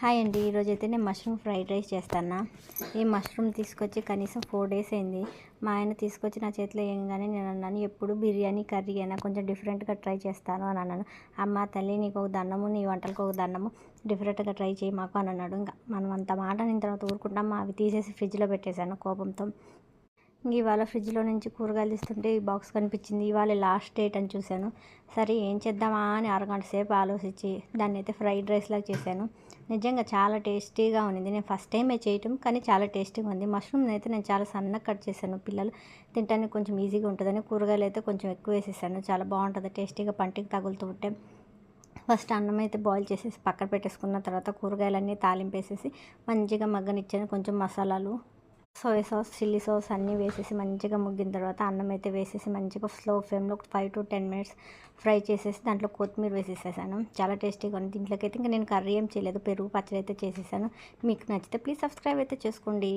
Hi అండి. ఈరోజు అయితే నేను మష్రూమ్ ఫ్రైడ్ రైస్ చేస్తాను. ఈ మష్రూమ్ తీసుకొచ్చి కనీసం ఫోర్ డేస్ అయింది. మా ఆయన తీసుకొచ్చి నా చేతిలో వేయగానే నేను అన్నాను ఎప్పుడు బిర్యానీ కర్రీ అయినా కొంచెం డిఫరెంట్గా ట్రై చేస్తాను అని అన్నాను. అమ్మ తల్లి నీకు ఒక దండము నీ వంటలకు ఒక దండము డిఫరెంట్గా ట్రై చేయి మాకు అని అన్నాడు. ఇంకా మనం అంత మాట నేను తర్వాత ఊరుకుంటాం అవి తీసేసి ఫ్రిడ్జ్లో పెట్టేశాను కోపంతో. ఇవాళ ఫ్రిడ్జ్లో నుంచి కూరగాయలు తీస్తుంటే ఈ బాక్స్ కనిపించింది. ఇవాళ లాస్ట్ డేట్ అని చూశాను. సరే ఏం చేద్దామా అని అరగంట సేపు ఆలోచించి దాన్ని అయితే ఫ్రైడ్ రైస్లా చేశాను. నిజంగా చాలా టేస్టీగా ఉంది నేను ఫస్ట్ టైమే చేయటం కానీ చాలా టేస్టీగా ఉంది. మష్రూమ్ అయితే నేను చాలా సన్నగా కట్ చేశాను. పిల్లలు తినడానికి కొంచెం ఈజీగా ఉంటుందని కూరగాయలు అయితే కొంచెం ఎక్కువ వేసేసాను. చాలా బాగుంటుంది. టేస్టీగా పంటికి తగులుతూ ఉంటే ఫస్ట్ అన్నం అయితే బాయిల్ చేసేసి పక్కన పెట్టేసుకున్న తర్వాత కూరగాయలన్నీ తాలింపేసేసి మంచిగా మగ్గనిచ్చాను. కొంచెం మసాలాలు సోయా సాస్ చిల్లీ సాస్ అన్నీ వేసేసి మంచిగా ముగ్గిన తర్వాత అన్నం అయితే వేసేసి మంచిగా స్లో ఫ్లేమ్లో five to ten minutes fry చేసేసి దాంట్లో కొత్తిమీర వేసేసాను చాలా టేస్టీగా ఉంది. దీంట్లోకి అయితే ఇంకా నేను కర్రీ ఏం చేయలేదు. పెరుగు పచ్చడి అయితే చేసేసాను. మీకు నచ్చితే ప్లీజ్ సబ్స్క్రైబ్ అయితే చేసుకోండి.